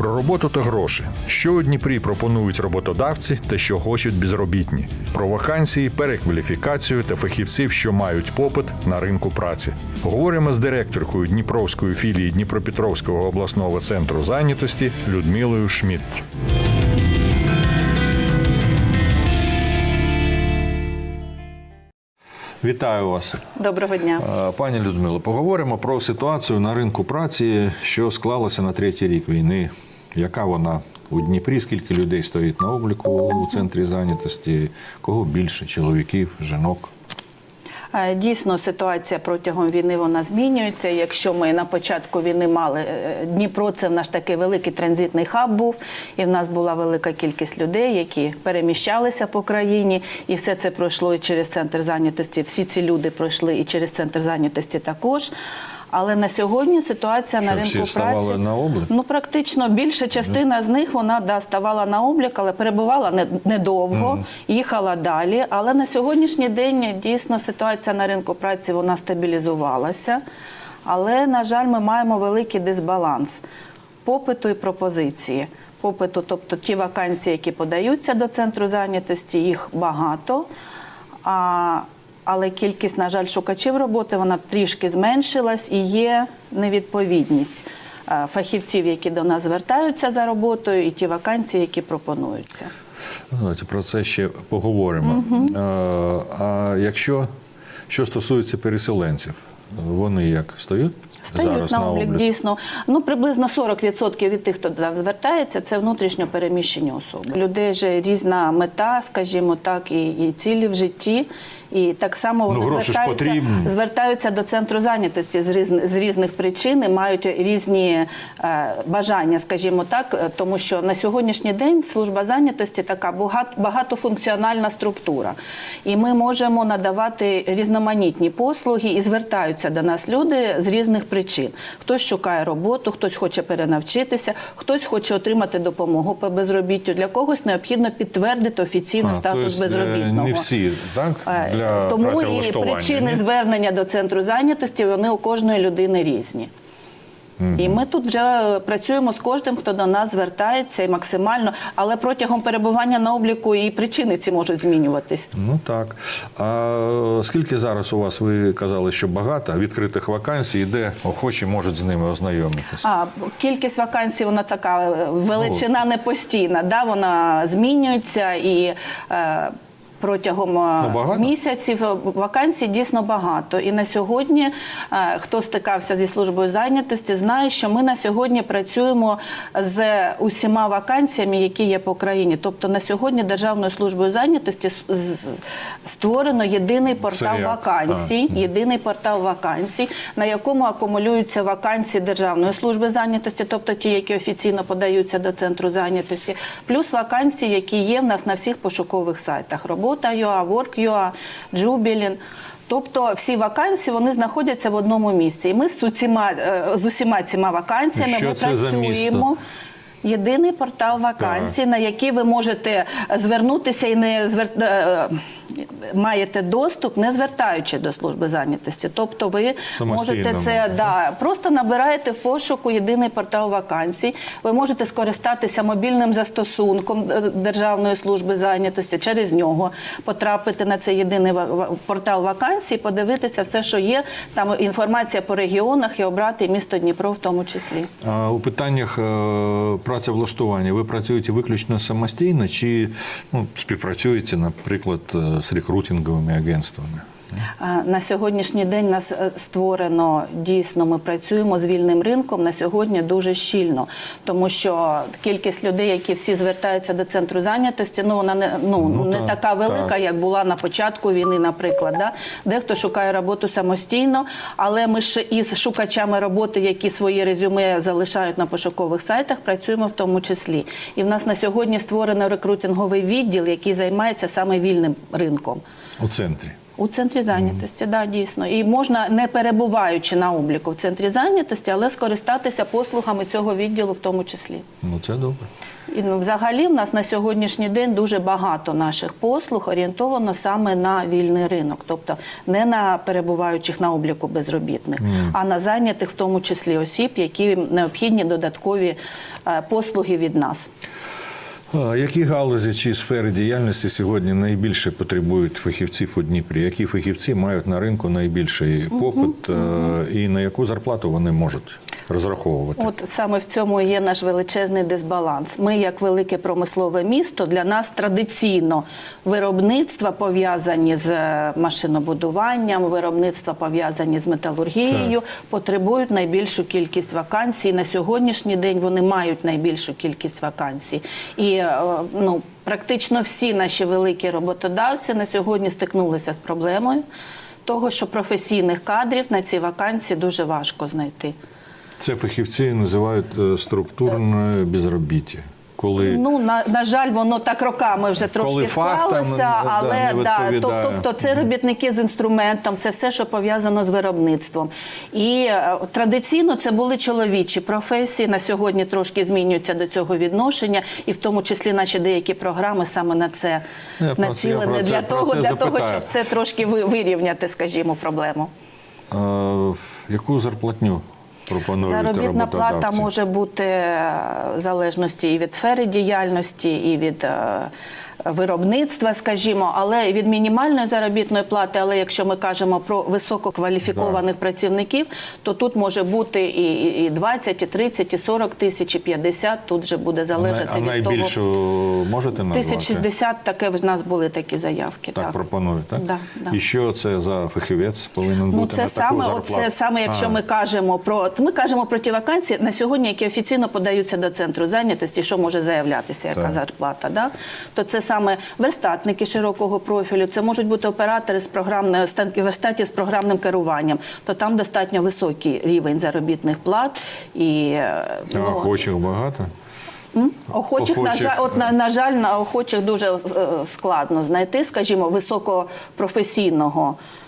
Про роботу та гроші. Що у Дніпрі пропонують роботодавці та що хочуть безробітні. Про вакансії, перекваліфікацію та фахівців, що мають попит на ринку праці. Говоримо з директоркою Дніпровської філії Дніпропетровського обласного центру зайнятості Людмилою Шмідт. Вітаю вас. Доброго дня. Е, Пані Людмило, поговоримо про ситуацію на ринку праці, що склалася на третій рік війни. Яка вона у Дніпрі? Скільки людей стоїть на обліку у центрі зайнятості? Кого більше чоловіків, жінок? Е, Дійсно, ситуація протягом війни вона змінюється. Якщо ми на початку війни мали е, Дніпро, це в наш такий великий транзитний хаб був, і в нас була велика кількість людей, які переміщалися по країні, і все це пройшло і через центр зайнятості. Всі ці люди пройшли і через центр зайнятості також. Але на сьогодні ситуація Що, на всі ринку вставали праці на облік? ну практично більша частина з них вона да ставала на облік, але перебувала не- недовго, їхала далі. Але на сьогоднішній день дійсно ситуація на ринку праці вона стабілізувалася. Але на жаль, ми маємо великий дисбаланс попиту і пропозиції. Попиту, тобто ті вакансії, які подаються до центру зайнятості, їх багато. А, але кількість, на жаль, шукачів роботи вона трішки зменшилась і є невідповідність е, фахівців, які до нас звертаються за роботою, і ті вакансії, які пропонуються. Ну, Давайте про це ще поговоримо. Е, А якщо що стосується переселенців, вони як стоять? Стають зараз на облік дійсно. Ну приблизно 40% від тих, хто до нас звертається, це внутрішньо переміщені особи. Людей же різна мета, скажімо так, і, і цілі в житті. І так само вони Ну, звертаються, звертаються до центру зайнятості з різних, з різних причин і мають різні е, бажання, скажімо так, е, тому що на сьогоднішній день служба зайнятості така багат- багатофункціональна структура. І ми можемо надавати різноманітні послуги і звертаються до нас люди з різних причин. Хтось шукає роботу, хтось хоче перенавчитися, хтось хоче отримати допомогу по безробіттю. Для когось необхідно підтвердити офіційно статус безробітного. Не всі, так? Е, Для Тому і причини звернення до центру зайнятості вони у кожної людини різні. І ми тут вже е, працюємо з кожним, хто до нас звертається і максимально, але протягом перебування на обліку і причини ці можуть змінюватись. Ну так. А скільки зараз у вас, ви казали, що багато відкритих вакансій, де охочі можуть з ними ознайомитися? А кількість вакансій вона така е, величина не постійна, да, вона змінюється і. Е, Протягом е, Ну, місяців е, вакансій дійсно багато. І на сьогодні, е, хто стикався зі службою зайнятості, знає, що ми на сьогодні працюємо з усіма вакансіями, які є по країні. Тобто на сьогодні Державною службою зайнятості створено єдиний портал вакансій, єдиний портал вакансій, на якому акумулюються вакансії Державної служби зайнятості, тобто ті, які офіційно подаються до центру зайнятості, плюс вакансії, які є в нас на всіх пошукових сайтах: робота.ua, Work.ua, Jubilin. Тобто всі вакансії вони знаходяться в одному місці. І ми з усіма, е, з усіма цими вакансіями Що ми це за працюємо. місто? Єдиний портал вакансій, на який ви можете звернутися і не звер... е, маєте доступ, не звертаючи до служби зайнятості. Тобто ви Самостійно можете це можна, да, просто набираєте в пошуку єдиний портал вакансій. Ви можете скористатися мобільним застосунком е, Державної служби зайнятості, через нього потрапити на цей єдиний портал вакансій, подивитися все, що є. Там інформація по регіонах і обрати місто Дніпро в тому числі. А у питаннях е, працевлаштування ви працюєте виключно самостійно чи ну, співпрацюєте, наприклад, е, рекрутинговыми агентствами? На сьогоднішній день нас е, створено дійсно. Ми працюємо з вільним ринком на сьогодні дуже щільно, тому що кількість людей, які всі звертаються до центру зайнятості, ну вона не ну, Ну, не так, така велика, так. як була на початку війни, наприклад. Да? Дехто шукає роботу самостійно, але ми ж із шукачами роботи, які свої резюме залишають на пошукових сайтах, працюємо в тому числі. І в нас на сьогодні створено рекрутинговий відділ, який займається саме вільним ринком. У центрі. У центрі зайнятості, да, дійсно. І можна, не перебуваючи на обліку в центрі зайнятості, але скористатися послугами цього відділу в тому числі. Ну це добре. І ну, взагалі в нас на сьогоднішній день дуже багато наших послуг орієнтовано саме на вільний ринок, тобто не на перебуваючих на обліку безробітних, а на зайнятих в тому числі осіб, які необхідні додаткові е, послуги від нас. Які галузі чи сфери діяльності сьогодні найбільше потребують фахівців у Дніпрі? Які фахівці мають на ринку найбільший попит е, і на яку зарплату вони можуть розраховувати? От саме в цьому є наш величезний дисбаланс. Ми, як велике промислове місто, для нас традиційно виробництва пов'язані з е, машинобудуванням, виробництва пов'язані з металургією, потребують найбільшу кількість вакансій. На сьогоднішній день вони мають найбільшу кількість вакансій. І е, ну, практично всі наші великі роботодавці на сьогодні стикнулися з проблемою того, що професійних кадрів на ці вакансії дуже важко знайти. Це фахівці називають е, структурне безробіття. Коли Ну на, на жаль, воно так роками вже трошки Коли склалося, да, але да, то, тобто це робітники з інструментом, це все, що пов'язано з виробництвом. І е, традиційно це були чоловічі професії. На сьогодні трошки змінюються до цього відношення, і в тому числі наші деякі програми саме на це націлені це- для того, для того, щоб це трошки вирівняти, скажімо, проблему. е, яку зарплатню пропонують Заробітна плата може бути е, в залежності і від сфери діяльності, і від е, виробництва, скажімо, але від мінімальної заробітної плати. Але якщо ми кажемо про висококваліфікованих працівників, то тут може бути і, і- і 20, і 30, і 40 тисяч, і 50. Тут вже буде залежати а від найбільшу того. можете назвати? 1060 таке в нас були такі заявки. Так, Так, пропонують, так? Да, да. І що це за фахівець повинен Ну, бути це на таку саме, зарплату? оце саме, якщо А, ми кажемо про ми кажемо про ті вакансії на сьогодні, які офіційно подаються до центру зайнятості, що може заявлятися, яка Так. зарплата, да? то це саме верстатники широкого профілю, це можуть бути оператори з програмної верстаті з програмним керуванням, то там достатньо високий рівень заробітних плат і е, А ну, охочих багато? Охочих, на жаль, от на, на жаль, на охочих дуже е, складно знайти, скажімо, високопрофесійного е,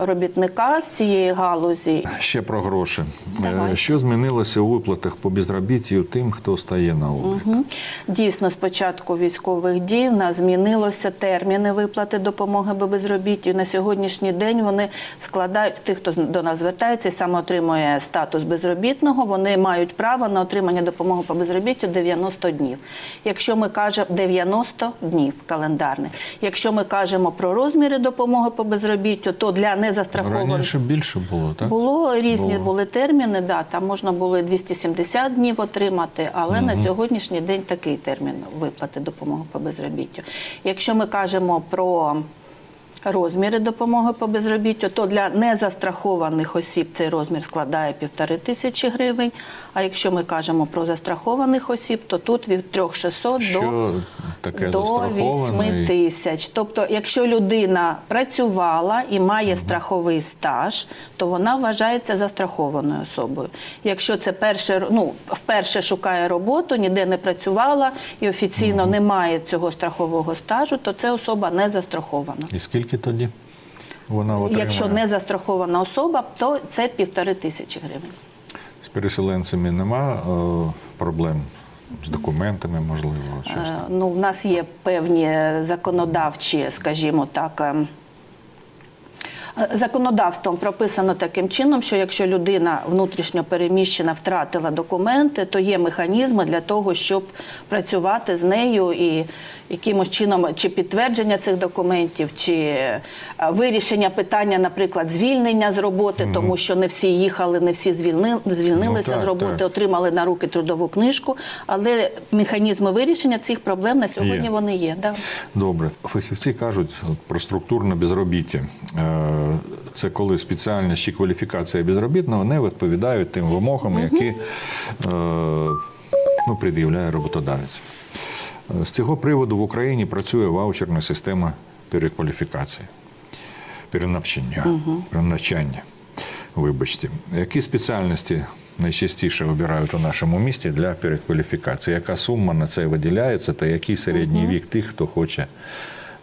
робітника з цієї галузі. Ще про гроші. Давай. Е, Що змінилося у виплатах по безробіттю тим, хто стає на облік? Мгм. Дійсно, з початку військових дій в нас змінилося терміни виплати допомоги по безробіттю. На сьогоднішній день вони складають тих, хто до нас звертається і саме отримує статус безробітного. Вони мають право на отримання допомоги по безробіттю 90 днів. Якщо ми кажемо 90 днів календарних. Якщо ми кажемо про розміри допомоги по безробіттю, то для незастрахованих Раніше більше було, так? було різні Було. були терміни, да, там можна було і 270 днів отримати, але на сьогоднішній день такий термін виплати допомоги по безробіттю. Якщо ми кажемо про розміри допомоги по безробіттю, то для незастрахованих осіб цей розмір складає півтори тисячі гривень. А якщо ми кажемо про застрахованих осіб, то тут від 3600 до таке до 8 тисяч. Тобто, якщо людина працювала і має страховий стаж, то вона вважається застрахованою особою. Якщо це перше, ну, вперше шукає роботу, ніде не працювала і офіційно не має цього страхового стажу, то це особа не застрахована. І скільки тоді вона отримує? Якщо не застрахована особа, то це півтори тисячі гривень. З переселенцями нема о, проблем з документами, можливо, щось Е. Ну, в нас є певні законодавчі, скажімо так. Е, Законодавством прописано таким чином, що якщо людина внутрішньо переміщена втратила документи, то є механізми для того, щоб працювати з нею і якимось чином чи підтвердження цих документів, чи е, вирішення питання, наприклад, звільнення з роботи, тому що не всі їхали, не всі звільни- звільнилися Ну, так, з роботи, так. отримали на руки трудову книжку, але механізми вирішення цих проблем на сьогодні Є. вони є. Да. Добре. Фахівці кажуть про структурне безробіття. Це коли спеціальність чи кваліфікація безробітного не відповідають тим вимогам, які е, ну, пред'являє роботодавець. Е, З цього приводу в Україні працює ваучерна система перекваліфікації, перенавчання, перенавчання. Вибачте, які спеціальності найчастіше обирають у нашому місті для перекваліфікації? Яка сума на це виділяється, та який середній вік тих, хто хоче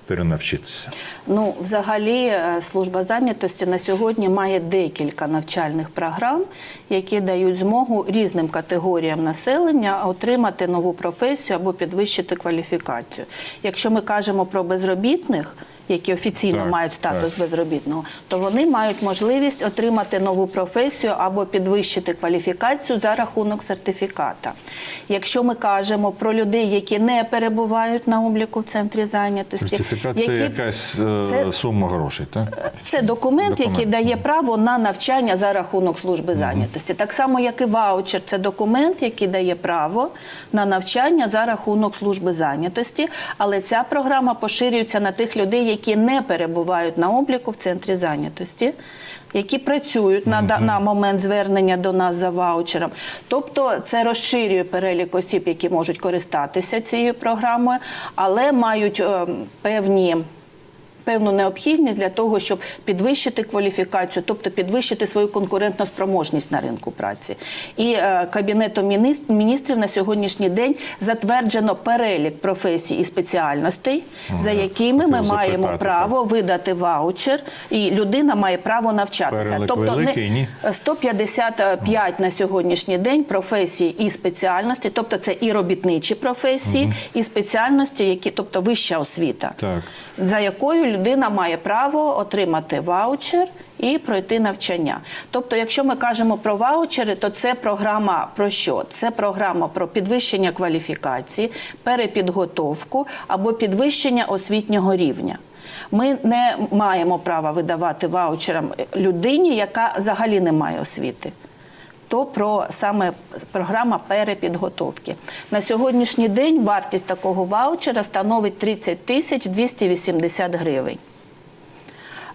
перенавчитися? Ну, взагалі, е, служба зайнятості на сьогодні має декілька навчальних програм, які дають змогу різним категоріям населення отримати нову професію або підвищити кваліфікацію. Якщо ми кажемо про безробітних, які офіційно Так, мають статус так. безробітного, то вони мають можливість отримати нову професію або підвищити кваліфікацію за рахунок сертифіката. Якщо ми кажемо про людей, які не перебувають на обліку в центрі зайнятості, Сертифікат це які- якась е, Це- сума грошей, так? це документ, Документ. який дає право на навчання за рахунок служби зайнятості. Так само, як і ваучер, це документ, який дає право на навчання за рахунок служби зайнятості. Але ця програма поширюється на тих людей, які не перебувають на обліку в центрі зайнятості. Які працюють на, да- на момент звернення до нас за ваучером, тобто це розширює перелік осіб, які можуть користатися цією програмою, але мають е, певні певну необхідність для того, щоб підвищити кваліфікацію, тобто підвищити свою конкурентну спроможність на ринку праці. І е, Кабінетом міністрів на сьогоднішній день затверджено перелік професій і спеціальностей, за якими ми маємо запитати, право видати ваучер, і людина має право навчатися. Перелік тобто великий, ні? 155 на сьогоднішній день професій і спеціальності, тобто це і робітничі професії, і спеціальності, які, тобто вища освіта Так. за якою людина має право отримати ваучер і пройти навчання. Тобто, якщо ми кажемо про ваучери, то це програма про що? Це програма про підвищення кваліфікації, перепідготовку або підвищення освітнього рівня. Ми не маємо права видавати ваучерам людині, яка взагалі не має освіти то про саме програма перепідготовки. На сьогоднішній день вартість такого ваучера становить 30 тисяч 280 гривень.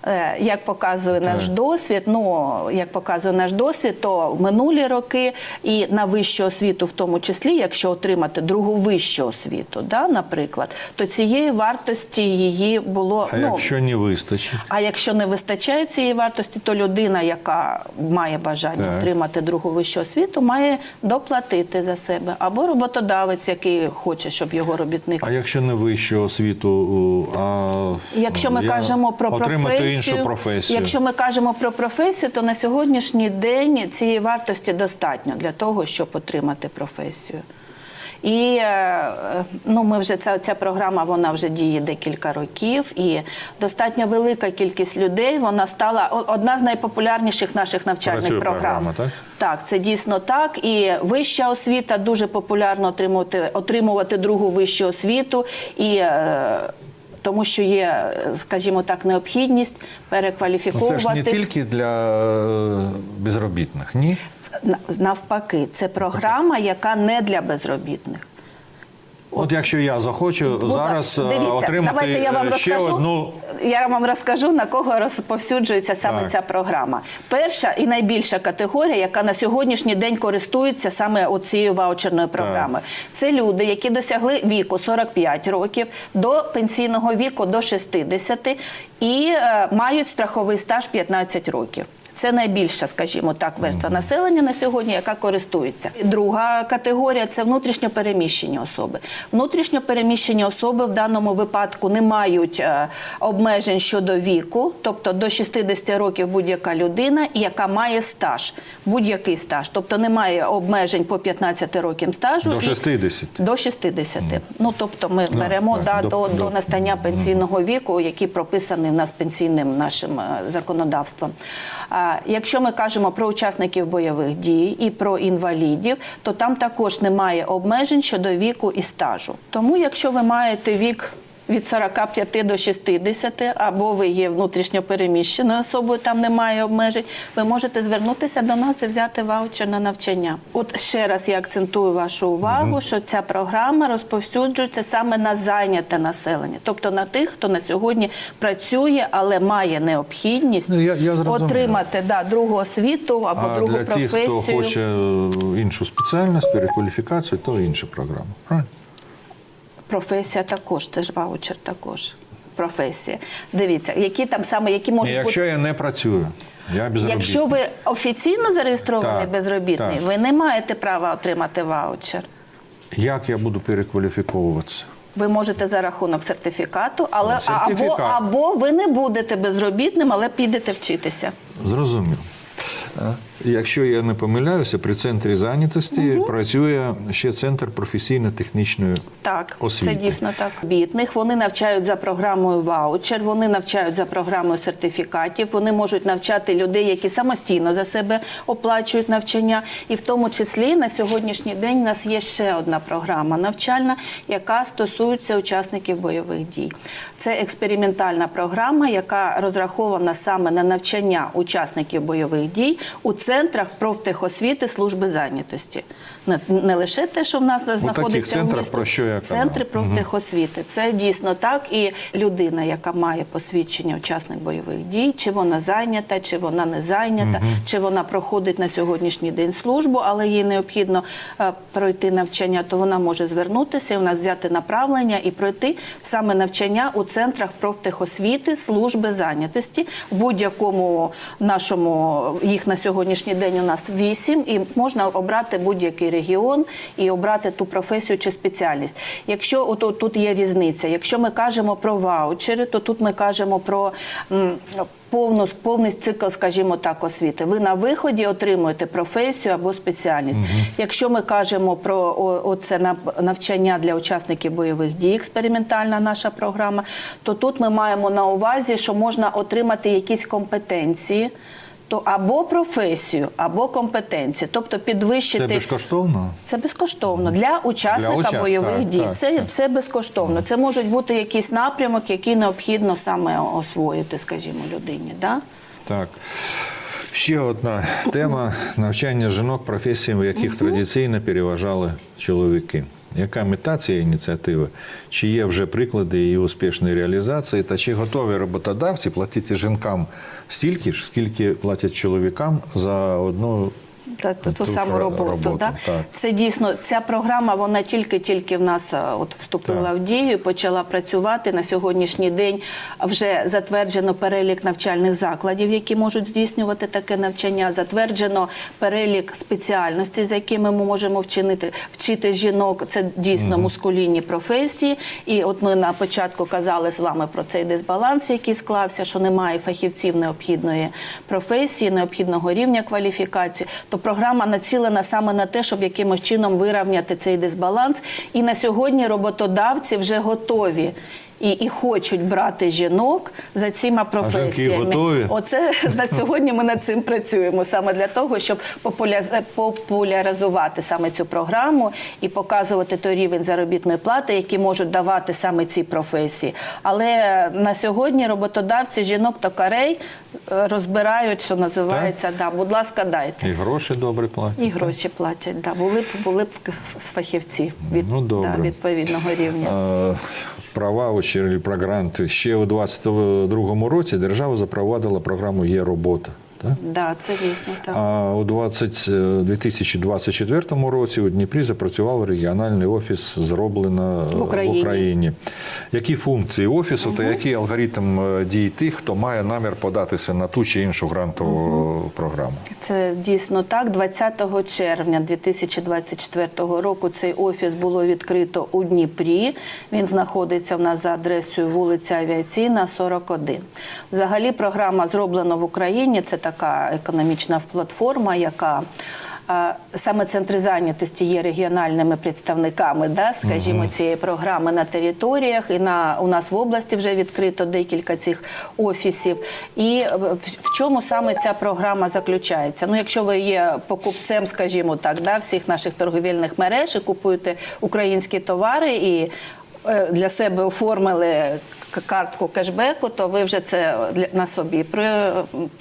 Е, Як показує наш досвід, ну як показує наш досвід, то минулі роки і на вищу освіту, в тому числі, якщо отримати другу вищу освіту, да, наприклад, то цієї вартості її було А ну, якщо не вистачить? а якщо не вистачає цієї вартості, то людина, яка має бажання Так. отримати другу вищу освіту, має доплатити за себе. Або роботодавець, який хоче, щоб його робітник. А якщо не вищу освіту, а Якщо ми я кажемо про професію, іншу професію. якщо ми кажемо про професію, то на сьогоднішній день цієї вартості достатньо для того, щоб отримати професію. І е, ну, ми вже ця, ця програма вона вже діє декілька років, і достатньо велика кількість людей. Вона стала одна з найпопулярніших наших навчальних Працює програм. програма, так? Так, це дійсно так. І вища освіта дуже популярно отримувати, отримувати другу вищу освіту. І е, тому що є, е, скажімо так, необхідність Ну, це ж не тільки для е, безробітних, ні? Навпаки, це програма, яка не для безробітних. От якщо я захочу Будь зараз е, дивіться, отримати давайте я вам ще розкажу. одну. Я вам розкажу на кого розповсюджується саме Так. ця програма. Перша і найбільша категорія, яка на сьогоднішній день користується саме цією ваучерною програмою. Це люди, які досягли віку 45 років до пенсійного віку до 60 і е, мають страховий стаж 15 років. Це найбільша, скажімо так, верства населення на сьогодні, яка користується. Друга категорія це внутрішньо переміщені особи. Внутрішньо переміщені особи в даному випадку не мають е, обмежень щодо віку, тобто до 60 років будь-яка людина, яка має стаж, будь-який стаж, тобто немає обмежень по 15 років стажу. До і- 60. до 60. Ну тобто ми беремо так, да, до- до, до, до- настання пенсійного віку, який прописаний в нас пенсійним нашим е, законодавством. Якщо ми кажемо про учасників бойових дій і про інвалідів, то там також немає обмежень щодо віку і стажу. Тому, якщо ви маєте вік від 45 до 60, або ви є внутрішньо переміщеною особою, там немає обмежень, ви можете звернутися до нас і взяти ваучер на навчання. От ще раз я акцентую вашу увагу, що ця програма розповсюджується саме на зайняте населення, тобто на тих, хто на сьогодні працює, але має необхідність Ну, я- я отримати да, другу освіту або А другу для тих, професію. хто хоче іншу спеціальність, перекваліфікацію, то інша програма. Правильно? Професія також, це ж ваучер також. Професія. Дивіться, які там саме які можуть бути. якщо я не працюю, я безробітний. Якщо ви офіційно зареєстрований Так, безробітний, так. ви не маєте права отримати ваучер. Як я буду перекваліфіковуватися? Ви можете за рахунок сертифікату, але Ну, сертифікат. Або, або ви не будете безробітним, але підете вчитися. Зрозумів. Якщо я не помиляюся, при центрі зайнятості працює ще центр професійно-технічної Так, освіти. це дійсно так. Бітних вони навчають за програмою ваучер, вони навчають за програмою сертифікатів, вони можуть навчати людей, які самостійно за себе оплачують навчання. І в тому числі на сьогоднішній день у нас є ще одна програма навчальна, яка стосується учасників бойових дій. Це експериментальна програма, яка розрахована саме на навчання учасників бойових дій у центрах профтехосвіти служби зайнятості. Не, лише те, що в нас знаходиться в центрах, місті. про що я казав. центри профтехосвіти. Це дійсно так. І людина, яка має посвідчення учасник бойових дій, чи вона зайнята, чи вона не зайнята, чи вона проходить на сьогоднішній день службу, але їй необхідно е, пройти навчання, то вона може звернутися, і у нас взяти направлення і пройти саме навчання у центрах профтехосвіти служби зайнятості в будь-якому нашому їх на сьогоднішній день у нас вісім, і можна обрати будь-який регіон і обрати ту професію чи спеціальність. Якщо от, от тут є різниця, якщо ми кажемо про ваучери, то тут ми кажемо про повну повний цикл, скажімо так, освіти. Ви на виході отримуєте професію або спеціальність. Якщо ми кажемо про о, оце навчання для учасників бойових дій, експериментальна наша програма, то тут ми маємо на увазі, що можна отримати якісь компетенції. То або професію, або компетенції, тобто Це підвищити безкоштовно? це безкоштовно для учасника Для учасника, бойових так, дій. так, це, так. це безкоштовно. Це можуть бути якийсь напрямок, який необхідно саме освоїти, скажімо, людині. Да? Так. Ще одна тема навчання жінок професіям, в яких традиційно переважали чоловіки. Яка мета цієї ініціативи? Чи є вже приклади її успішної реалізації? Та чи готові роботодавці платити жінкам стільки ж, скільки платять чоловікам за одну Та, ту, ту саму роботу. роботу, да? так. Це дійсно ця програма. Вона тільки-тільки в нас е, от вступила Так. в дію, почала працювати на сьогоднішній день. Вже затверджено перелік навчальних закладів, які можуть здійснювати таке навчання. Затверджено перелік спеціальностей, за якими ми можемо вчинити вчити жінок. Це дійсно мускулінні професії. І от ми на початку казали з вами про цей дисбаланс, який склався, що немає фахівців необхідної професії, необхідного рівня кваліфікації. То програма націлена саме на те, щоб якимось чином вирівняти цей дисбаланс. І на сьогодні роботодавці вже готові. І, і хочуть брати жінок за цими професіями. готові? Оце на сьогодні ми над цим працюємо саме для того, щоб популя- популяризувати саме цю програму і показувати той рівень заробітної плати, який можуть давати саме ці професії. Але на сьогодні роботодавці жінок токарей е, розбирають, що називається, да, будь ласка, дайте. і гроші добре платять? І гроші платять. Да. Були б були б фахівці від Ну, да, відповідного рівня. Е, у ваучер про гранти. Ще у 2022 році держава запровадила програму Є робота. Так? Да, це дійсно так. А у 20, е, 2024 році у Дніпрі запрацював регіональний офіс зроблено е, В Україні. в Україні. Які функції офісу та який алгоритм е, дій тих, хто має намір податися на ту чи іншу грантову програму? Це дійсно так. 20 червня 2024 року цей офіс було відкрито у Дніпрі. Він знаходиться в нас за адресою вулиця Авіаційна, 41. Взагалі, програма зроблена в Україні. Це така економічна платформа, яка Саме центри зайнятості є регіональними представниками, да, скажімо, цієї програми на територіях. І на у нас в області вже відкрито декілька цих офісів. І е, в, в чому саме ця програма заключається? Ну, якщо ви є покупцем, скажімо так, да, всіх наших торговельних мереж і купуєте українські товари і е, для себе оформили картку кешбеку, то ви вже це на собі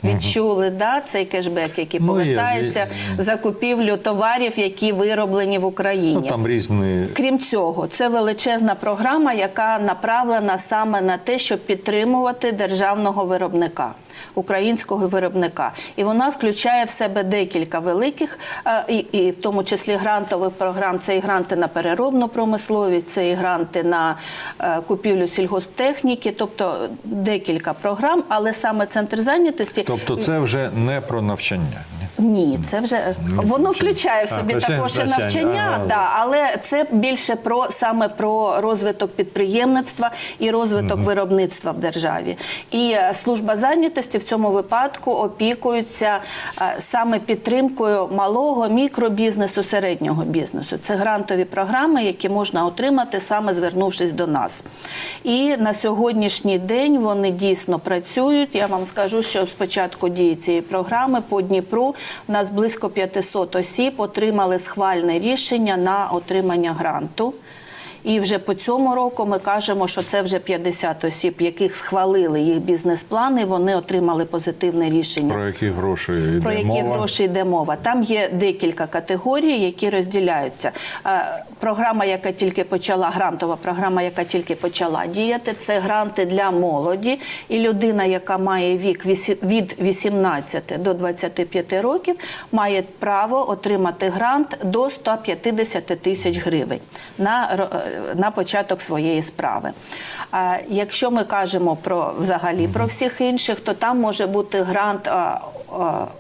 відчули да, цей кешбек, який Ну, є, повертається є. за купівлю товарів, які вироблені в Україні. Ну, там різні Крім цього, це величезна програма, яка направлена саме на те, щоб підтримувати державного виробника. Українського виробника, і вона включає в себе декілька великих, е, і, і в тому числі грантових програм. Це і гранти на переробну промисловість, це і гранти на е, купівлю сільгосптехніки, тобто декілька програм. Але саме центр зайнятості Тобто це вже не про навчання. Ні? Це вже воно включає в собі включає також і навчання. Ага. да, але це більше про саме про розвиток підприємництва і розвиток виробництва в державі. І е, служба зайнятості в цьому випадку опікується е, саме підтримкою малого мікробізнесу, середнього бізнесу. Це грантові програми, які можна отримати саме звернувшись до нас. І на сьогоднішній день вони дійсно працюють. Я вам скажу, що з початку дії цієї програми по Дніпру у нас близько 500 осіб отримали схвальне рішення на отримання гранту. І вже по цьому року ми кажемо, що це вже 50 осіб, яких схвалили їх бізнес-плани. Вони отримали позитивне рішення. Про які гроші йде Про які мова? гроші йде мова? Там є декілька категорій, які розділяються. Програма, яка тільки почала, грантова програма, яка тільки почала діяти, це гранти для молоді. І людина, яка має вік від 18 до 25 років, має право отримати грант до 150 тисяч гривень на, на початок своєї справи. А якщо ми кажемо про взагалі про всіх інших, то там може бути грант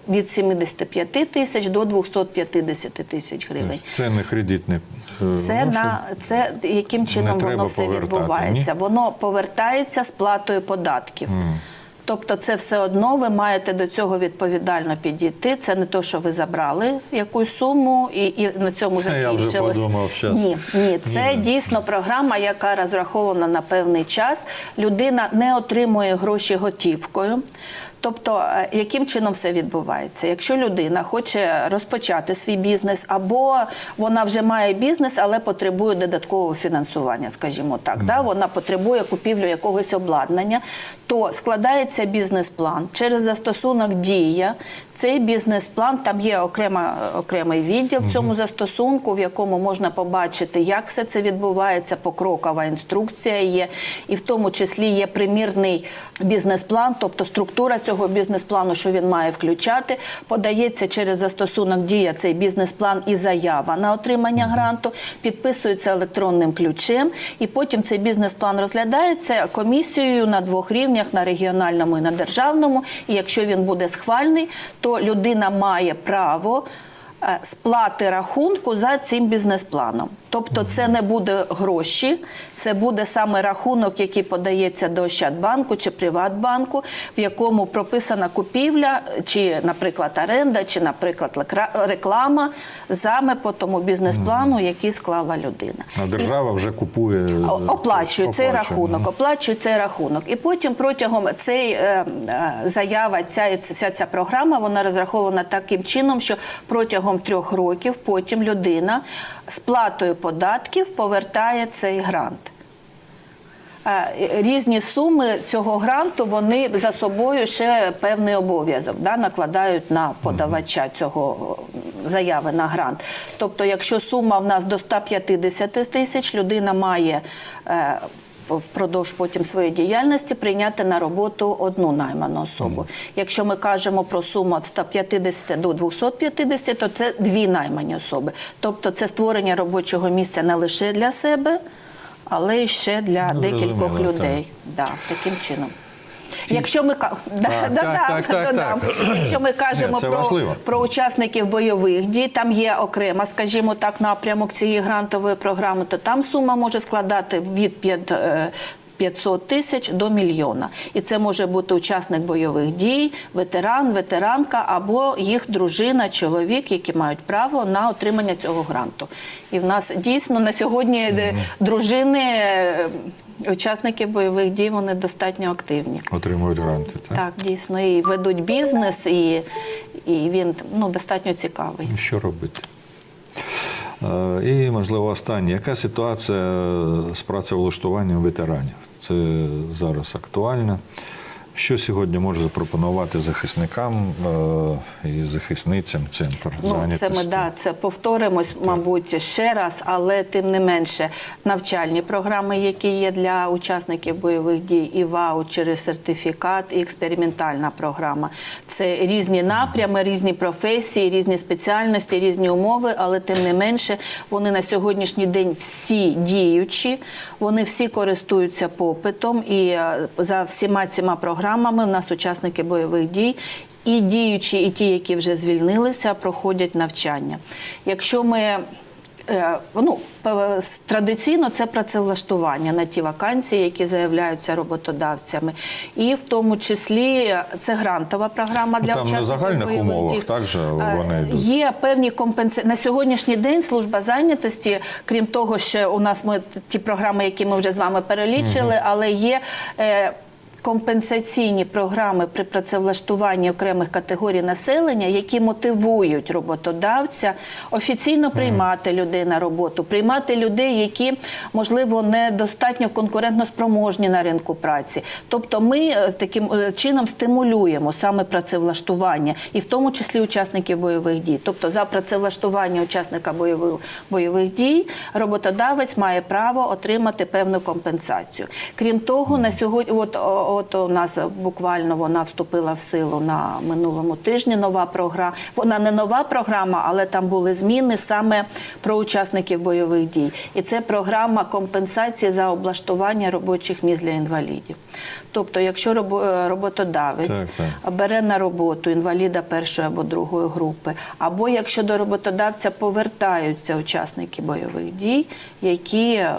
від 75 тисяч до 250 тисяч гривень. Це не кредитне. Це гроші. на це яким чином воно все повертати, відбувається? ні? Воно повертається з платою податків. Тобто, це все одно ви маєте до цього відповідально підійти. Це не то, що ви забрали якусь суму і, і на цьому Я вже подумав. Ні, ні, це Ні. дійсно програма, яка розрахована на певний час. Людина не отримує гроші готівкою. Тобто, е, яким чином все відбувається? Якщо людина хоче розпочати свій бізнес, або вона вже має бізнес, але потребує додаткового фінансування, скажімо так, да? вона потребує купівлю якогось обладнання, то складається бізнес-план через застосунок дія. Цей бізнес-план там є окрема, окремий відділ в цьому застосунку, в якому можна побачити, як все це відбувається, покрокова інструкція є, і в тому числі є примірний бізнес-план, тобто структура цього бізнес-плану, що він має включати, подається через застосунок дія цей бізнес-план і заява на отримання гранту, підписується електронним ключем, і потім цей бізнес-план розглядається комісією на двох рівнях на регіональному і на державному. І якщо він буде схвальний, то людина має право. Е, Сплати рахунку за цим бізнес-планом, тобто це не буде гроші, це буде саме рахунок, який подається до Ощадбанку чи Приватбанку, в якому прописана купівля, чи, наприклад, оренда, чи, наприклад, реклама саме по тому бізнес-плану, який склала людина. А держава вже купує. е, Оплачує цей рахунок, оплачує цей рахунок. І потім протягом цей е, заява, ця вся ця програма, вона розрахована таким чином, що протягом трьох років потім людина з платою податків повертає цей грант. Е, Різні суми цього гранту вони за собою ще певний обов'язок да, накладають на подавача цього заяви на грант. Тобто, якщо сума в нас до 150 тисяч, людина має е, впродовж потім своєї діяльності прийняти на роботу одну найману особу. Якщо ми кажемо про суму від 150 до 250, то це дві наймані особи. Тобто, це створення робочого місця не лише для себе але й ще для Ну, декількох людей. Да, таким чином. Якщо ми Так, так, так, так, так. Якщо ми кажемо Ні, про, про учасників бойових дій, там є окрема, скажімо так, напрямок цієї грантової програми, то там сума може складати від 5, е, 500 тисяч до мільйона. І це може бути учасник бойових дій, ветеран, ветеранка або їх дружина, чоловік, які мають право на отримання цього гранту. І в нас дійсно на сьогодні е, дружини. е, Учасники бойових дій вони достатньо активні. Отримують гранти. Так? Так, дійсно, і ведуть бізнес, і, і він ну, достатньо цікавий. Що робити? Е, І, можливо, останнє. Яка ситуація з працевлаштуванням ветеранів? Це зараз актуально. Що сьогодні може запропонувати захисникам е, і захисницям центр Ну, це ми да, це повторимось, мабуть, ще раз, але тим не менше навчальні програми, які є для учасників бойових дій, і ваучери, сертифікат, і експериментальна програма. Це різні напрями, різні професії, різні спеціальності, різні умови, але тим не менше вони на сьогоднішній день всі діючі, вони всі користуються попитом, і е, за всіма цими програмами в нас учасники бойових дій. і діючі, і ті, які вже звільнилися, проходять навчання. Якщо ми ну, п- традиційно це працевлаштування на ті вакансії, які заявляються роботодавцями, і в тому числі це грантова програма для Ну, там на загальних бойових умовах так же Е, вони йдуть? Є певні компенсації. На сьогоднішній день служба зайнятості, крім того, що у нас ми ті програми, які ми вже з вами перелічили, але є. Компенсаційні програми при працевлаштуванні окремих категорій населення, які мотивують роботодавця офіційно приймати людей на роботу, приймати людей, які можливо недостатньо конкурентно спроможні на ринку праці. Тобто, ми е, таким е, чином стимулюємо саме працевлаштування, і в тому числі учасників бойових дій. Тобто, за працевлаштування учасника бойових бойових дій роботодавець має право отримати певну компенсацію. Крім того, на сьогодні, от, от у нас буквально вона вступила в силу на минулому тижні. Нова програма. Вона не нова програма, але там були зміни саме про учасників бойових дій. І це програма компенсації за облаштування робочих місць для інвалідів. Тобто, якщо е, роботодавець Так, так. бере на роботу інваліда першої або другої групи, або якщо до роботодавця повертаються учасники бойових дій, які е,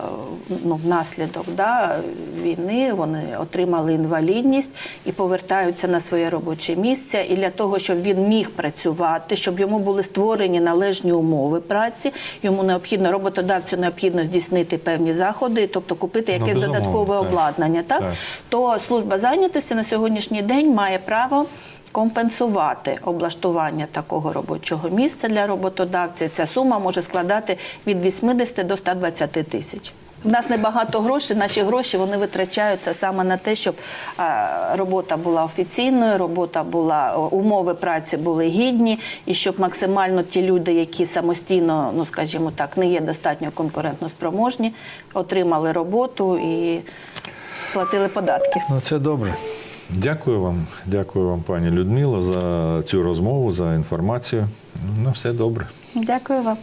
ну, внаслідок да, війни вони отримали інвалідність і повертаються на своє робоче місце. І для того, щоб він міг працювати, щоб йому були створені належні умови праці, йому необхідно роботодавцю необхідно здійснити певні заходи, тобто купити Ну, якесь безумовно, додаткове так. обладнання, так? Так. то служба зайнятості на сьогоднішній день має право компенсувати облаштування такого робочого місця для роботодавця. Ця сума може складати від 80 до 120 тисяч. В нас небагато грошей, наші гроші вони витрачаються саме на те, щоб е, робота була офіційною, робота була умови праці були гідні, і щоб максимально ті люди, які самостійно, ну скажімо так, не є достатньо конкурентно спроможні, отримали роботу і платили податки. Ну, це добре. Дякую вам, дякую вам, пані Людмило, за цю розмову, за інформацію. Ну, все добре. Дякую вам.